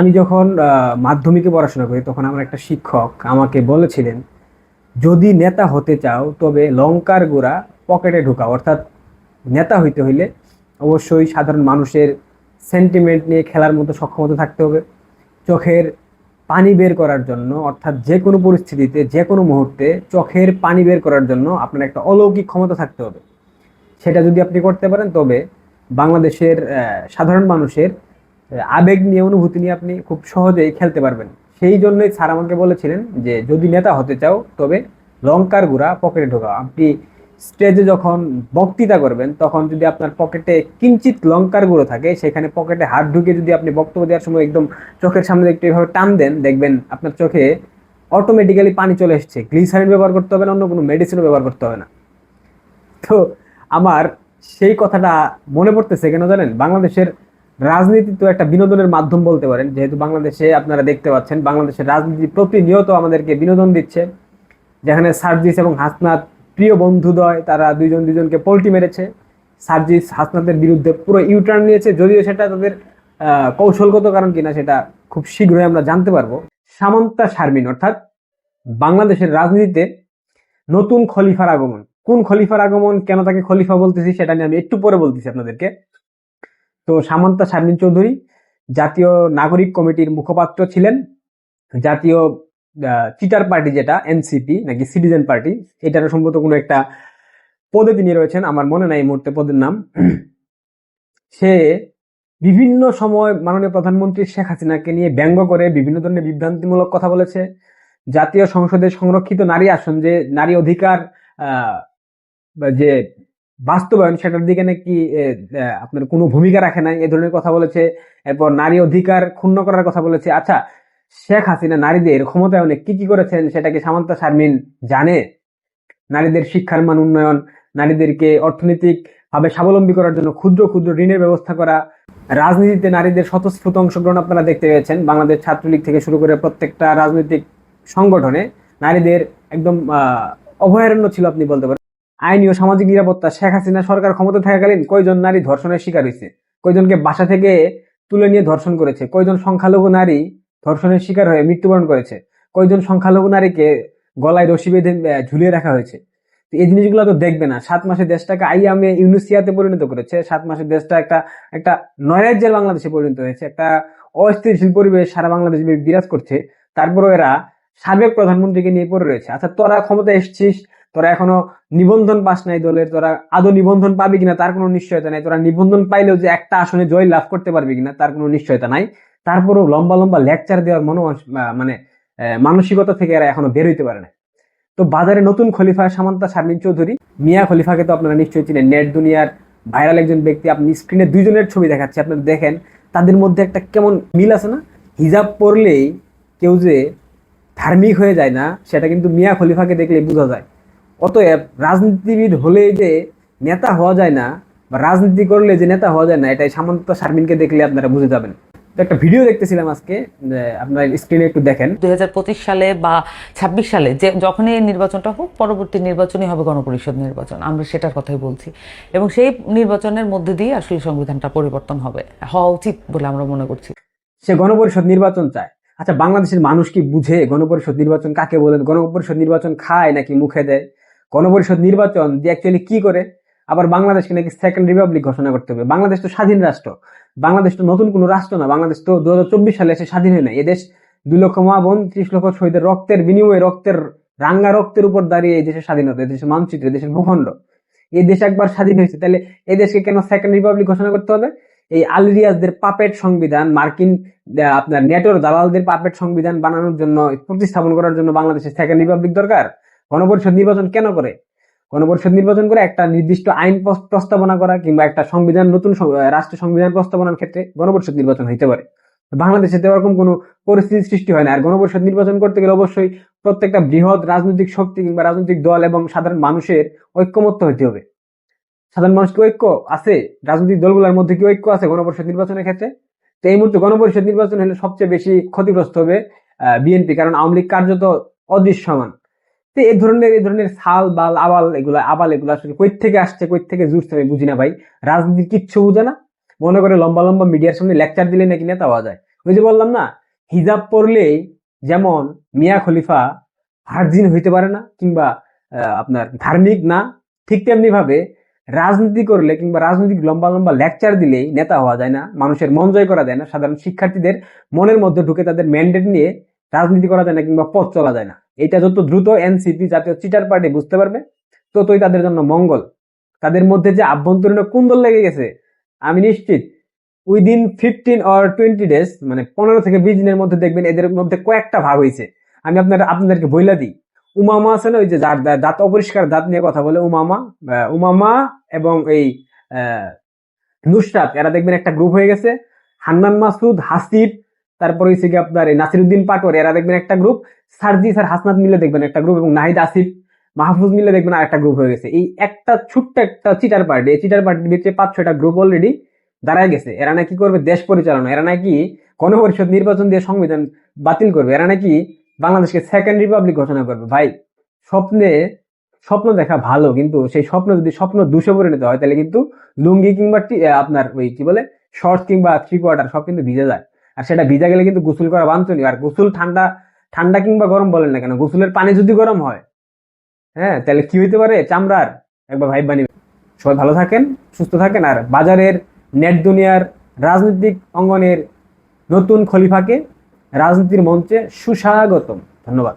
আমি যখন মাধ্যমিকে পড়াশোনা করি, তখন আমার একটা শিক্ষক আমাকে বলেছিলেন, যদি নেতা হতে চাও, তবে লঙ্কার গোড়া পকেটে ঢোকাও। অর্থাৎ নেতা হইতে হইলে অবশ্যই সাধারণ মানুষের সেন্টিমেন্ট নিয়ে খেলার মতো সক্ষমতা থাকতে হবে। চোখের পানি বের করার জন্য, অর্থাৎ যে কোনো পরিস্থিতিতে, যে কোনো মুহূর্তে চোখের পানি বের করার জন্য আপনার একটা অলৌকিক ক্ষমতা থাকতে হবে। সেটা যদি আপনি করতে পারেন, তবে বাংলাদেশের সাধারণ মানুষের আবেগ নিয়ে, অনুভূতি নিয়ে আপনি খুব সহজেই খেলতে পারবেন। সেই জন্যই স্যার আমাকে বলেছিলেন যে, যদি নেতা হতে চাও, তবে লঙ্কার গুঁড়া পকেটে ঢোকাও। আপনি স্টেজে যখন বক্তৃতা করবেন, তখন যদি আপনার পকেটে কিঞ্চিত লঙ্কার গুঁড়ো থাকে, সেখানে পকেটে হাত ঢুকে যদি আপনি বক্তব্য দেওয়ার সময় একদম চোখের সামনে একটু এভাবে টান দেন, দেখবেন আপনার চোখে অটোমেটিক্যালি পানি চলে এসছে। গ্লিসারিন ব্যবহার করতে হবে না, অন্য কোনো মেডিসিনও ব্যবহার করতে হবে না। তো আমার সেই কথাটা মনে পড়তেছে কেন জানেন? বাংলাদেশের রাজনীতি তো একটা বিনোদনের মাধ্যম বলতে পারেন। যেহেতু বাংলাদেশে আপনারা দেখতে পাচ্ছেন, বাংলাদেশের রাজনীতি প্রতিনিয়ত আমাদেরকে বিনোদন দিচ্ছে। যেখানে সার্জিস এবং হাসনাত প্রিয় বন্ধুদ্বয়, তারা দুইজন দুজনকে পোল্টি মেরেছে। সার্জিস হাসনাতের বিরুদ্ধে পুরো ইউটার্ন নিয়েছে, যদিও সেটা তাদের কৌশলগত কারণ কিনা সেটা খুব শীঘ্রই আমরা জানতে পারব। সামন্তা শারমিন, অর্থাৎ বাংলাদেশের রাজনীতিতে নতুন খলিফার আগমন। কোন খলিফার আগমন, কেন তাকে খলিফা বলতেছি সেটা নিয়ে আমি একটু পরে বলতেছি আপনাদেরকে। তো সামন্তা শারমিন চৌধুরী জাতীয় নাগরিক কমিটির মুখপাত্র ছিলেন। জাতীয় চিটার পার্টি যেটা, এনসিপি, নাকি সিটিজেন পার্টি এটারও সম্ভবত কোনো একটা পদে তিনি রয়েছেন। আমার মনে নাই এই মুহূর্তে পদের নাম। সে বিভিন্ন সময় মাননীয় প্রধানমন্ত্রী শেখ হাসিনাকে নিয়ে ব্যঙ্গ করে বিভিন্ন ধরনের বিভ্রান্তিমূলক কথা বলেছে। জাতীয় সংসদে সংরক্ষিত নারী আসন যে নারী অধিকার যে বাস্তবায়ন সেটার দিকে নাকি আপনার কোনো ভূমিকা রাখে নাই, এ ধরনের কথা বলেছে, এরপর নারী অধিকার ক্ষুণ্ণ করার কথা বলেছে। আচ্ছা শেখ হাসিনা নারীদের ক্ষমতায়নে কি কি করেছেন সেটাকে সামান্তা শারমিন জানে? নারীদের শিক্ষার মান উন্নয়ন, নারীদেরকে অর্থনৈতিক ভাবে স্বাবলম্বী করার জন্য ক্ষুদ্র ক্ষুদ্র ঋণের ব্যবস্থা করা। রাজনীতিতে নারীদের স্বতঃস্ফূর্ত অংশগ্রহণ আপনারা দেখতে পেয়েছেন। বাংলাদেশ ছাত্রলীগ থেকে শুরু করে প্রত্যেকটা রাজনৈতিক সংগঠনে নারীদের একদম অভয়ারণ্য ছিল আপনি বলতে পারেন। আইনি ও সামাজিক নিরাপত্তা, শেখ হাসিনা সরকার ক্ষমতা থাকাকালীন কয়জন নারী ধর্ষণের শিকার হয়েছে? কয়জনকে বাসা থেকে তুলে নিয়ে ধর্ষণ করেছে? কয়জন সংখ্যালঘু নারী ধর্ষণের শিকার হয়ে মৃত্যুবরণ করেছে? কয়জন সংখ্যালঘু নারীকে গলায় রশি বেঁধে ঝুলিয়ে রাখা হয়েছে? তো এই জিনিসগুলো তো দেখবে না। সাত মাসে দেশটাকে আইয়ামে ইউনিসিয়াতে পরিণত করেছে। সাত মাসে দেশটা একটা একটা নৈরাজ্যের বাংলাদেশে পরিণত হয়েছে। একটা অস্থিতিশীল পরিবেশ সারা বাংলাদেশে বিরাজ করছে। তারপরও এরা সাবেক প্রধানমন্ত্রীকে নিয়ে পড়ে রয়েছে। আচ্ছা তোরা ক্ষমতা এসছিস তোরা এখনও নিবন্ধন পাস নাই দলের, তোরা আদৌ নিবন্ধন পাবি কিনা তার কোনো নিশ্চয়তা নাই। তোরা নিবন্ধন পাইলেও যে একটা আসনে জয় লাভ করতে পারবি কিনা তার কোনো নিশ্চয়তা নাই। তারপরেও লম্বা লম্বা লেকচার দেওয়ার মনো মানে মানসিকতা থেকে এরা এখনও বের হইতে পারে না তো বাজারে নতুন খলিফা সামান্তা শারমিন চৌধুরী, মিয়া খলিফাকে তো আপনারা নিশ্চয়ই চিনেন। নেট দুনিয়ার ভাইরাল একজন ব্যক্তি, আপনি স্ক্রিনে দুইজনের ছবি দেখাচ্ছে আপনারা দেখেন, তাদের মধ্যে একটা কেমন মিল আছে না? হিজাব পরলেই কেউ যে ধার্মিক হয়ে যায় না, সেটা কিন্তু মিয়া খলিফাকে দেখলেই বোঝা যায়। অতএব রাজনীতিবিদ হলে যে নেতা হওয়া যায় না বা রাজনীতি করলে যে নেতা হওয়া যায় না এটাই সামন্ত শারমিনকে দেখলে আপনারা বুঝে যাবেন। একটা ভিডিও দেখতেছিলাম আজকে আপনারা স্ক্রিনে একটু দেখেন। দুই সালে বা ছাব্বিশ সালে যে যখনই এই নির্বাচনটা হোক পরবর্তী নির্বাচনই হবে গণপরিষদ নির্বাচন আমরা সেটার কথাই বলছি। এবং সেই নির্বাচনের মধ্যে দিয়ে আসলে সংবিধানটা পরিবর্তন হবে হওয়া উচিত বলে আমরা মনে করছি। সে গণপরিষদ নির্বাচন চায়। আচ্ছা বাংলাদেশের মানুষ কি বুঝে গণপরিষদ নির্বাচন কাকে বলেন? গণপরিষদ নির্বাচন খায় নাকি মুখে দেয়? গণপরিষদ নির্বাচন যে অ্যাকচুয়ালি কি করে, আবার বাংলাদেশকে নাকি সেকেন্ড রিপাবলিক ঘোষণা করতে হবে। বাংলাদেশ তো স্বাধীন রাষ্ট্র। বাংলাদেশ তো নতুন কোনো রাষ্ট্র না। বাংলাদেশ তো দু সালে এসে স্বাধীন হয় না এদেশ দুই লক্ষ মা ত্রিশ লক্ষ শহীদের রক্তের বিনিময়ে রক্তের রাঙ্গা রক্তের উপর দাঁড়িয়ে এই দেশের স্বাধীনতা, এই দেশের মানচিত্র দেশের ভূখণ্ড। এই দেশ একবার স্বাধীন হয়েছে। তাহলে এই দেশকে কেন সেকেন্ড রিপাবলিক ঘোষণা করতে হবে? এই আলরিয়াসদের পাপেট সংবিধান, মার্কিন আপনার নেটোর দালালদের পাপেট সংবিধান বানানোর জন্য, প্রতিস্থাপন করার জন্য বাংলাদেশের সেকেন্ড রিপাবলিক দরকার। গণপরিষদ নির্বাচন কেন করে? গণপরিষদ নির্বাচন করে একটা নির্দিষ্ট আইন প্রস্তাবনা করা কিংবা একটা সংবিধান, নতুন রাষ্ট্র সংবিধান প্রস্তাবনার ক্ষেত্রে গণপরিষদ নির্বাচন হইতে পারে। বাংলাদেশে তো এরকম কোনো পরিস্থিতি সৃষ্টি হয় না। আর গণপরিষদ নির্বাচন করতে গেলে অবশ্যই প্রত্যেকটা বৃহৎ রাজনৈতিক শক্তি কিংবা রাজনৈতিক দল এবং সাধারণ মানুষের ঐক্যমত্য হইতে হবে। সাধারণ মানুষ কি ঐক্য আছে? রাজনৈতিক দলগুলোর মধ্যে কি ঐক্য আছে গণপরিষদ নির্বাচনের ক্ষেত্রে? তো এই মুহূর্তে গণপরিষদ নির্বাচন হলে সবচেয়ে বেশি ক্ষতিগ্রস্ত হবে বিএনপি। কারণ আওয়ামী লীগ কার্যত অদৃশ্যমান। তো এই ধরনের এই ধরনের সাল, বাল, আবাল এগুলা, আবাল এগুলো আসলে কই থেকে আসছে কই থেকে জুড়ছে আমি বুঝি না ভাই। রাজনীতির কিচ্ছু বুঝে না। মনে করে লম্বা লম্বা মিডিয়ার সামনে লেকচার দিলে নাকি নেতা হওয়া যায়। ওই যে বললাম না, হিজাব পরলেই যেমন মিয়া খলিফা ভার্জিন হইতে পারে না, কিংবা আপনার ধার্মিক না, ঠিক তেমনি ভাবে রাজনীতি করলে কিংবা রাজনৈতিক লম্বা লম্বা লেকচার দিলেই নেতা হওয়া যায় না, মানুষের মন জয় করা যায় না, সাধারণ শিক্ষার্থীদের মনের মধ্যে ঢুকে তাদের ম্যান্ডেট নিয়ে রাজনীতি করা যায় না, কিংবা পথ চলা যায় না। এটা যত দ্রুত এনসিপি জাতীয় চিটার পার্টি বুঝতে পারবে, ততই তাদের জন্য মঙ্গল। তাদের মধ্যে যে আভ্যন্তরীণ কুন্দল লেগে গেছে, আমি নিশ্চিত within fifteen or twenty days মানে পনেরো থেকে বিশ দিনের মধ্যে দেখবেন এদের মধ্যে কয়েকটা ভাগ হয়েছে। আমি আপনার আপনাদেরকে বইলা দিই। উমামা আছে না ওই যে দাঁত অপরিষ্কার, দাঁত নিয়ে কথা বলে উমামা উমামা এবং এই নুসরাত, এরা দেখবেন একটা গ্রুপ হয়ে গেছে। হান্নান মাসুদ, হাসিব তারপর হচ্ছে কি আপনার নাসিরুদ্দিন পাটোয়ারি, এরা দেখবেন একটা গ্রুপ সার্জি স্যার হাসনাত মিলে দেখবেন একটা গ্রুপ এবং নাহিদ আসিফ, মাহফুজ মিলে দেখবেন আর একটা গ্রুপ হয়ে গেছে। এই একটা ছোট্ট একটা চিটার পার্টি এই চিটার পার্টির ভিতরে পাঁচ ছয়টা গ্রুপ অলরেডি দাঁড়ায় গেছে। এরা নাকি করবে দেশ পরিচালনা, এরা নাকি গণপরিষদ নির্বাচন দিয়ে সংবিধান বাতিল করবে, এরা নাকি বাংলাদেশকে সেকেন্ড রিপাবলিক ঘোষণা করবে। ভাই, স্বপ্নে, স্বপ্ন দেখা ভালো, কিন্তু সেই স্বপ্ন যদি স্বপ্ন দুশো পরিণত হয়, তাহলে কিন্তু লুঙ্গি কিংবা আপনার ওই কি বলে শর্টস কিংবা থ্রি কোয়ার্টার সব কিন্তু ভিজে যায়। আর সেটা ভিজা গেলে কিন্তু গোসল করা বাঞ্ছনীয়। আর গোসল ঠান্ডা ঠান্ডা কিংবা গরম বলেন না কেন, গোসলের পানি যদি গরম হয় হ্যাঁ তাহলে কি হইতে পারে? চামড়ার একবার ভাই বানিয়ে সবাই ভালো থাকেন, সুস্থ থাকেন, আর বাজারের নেট দুনিয়ার রাজনৈতিক অঙ্গনের নতুন খলিফাকে রাজনীতির মঞ্চে সুস্বাগতম। ধন্যবাদ।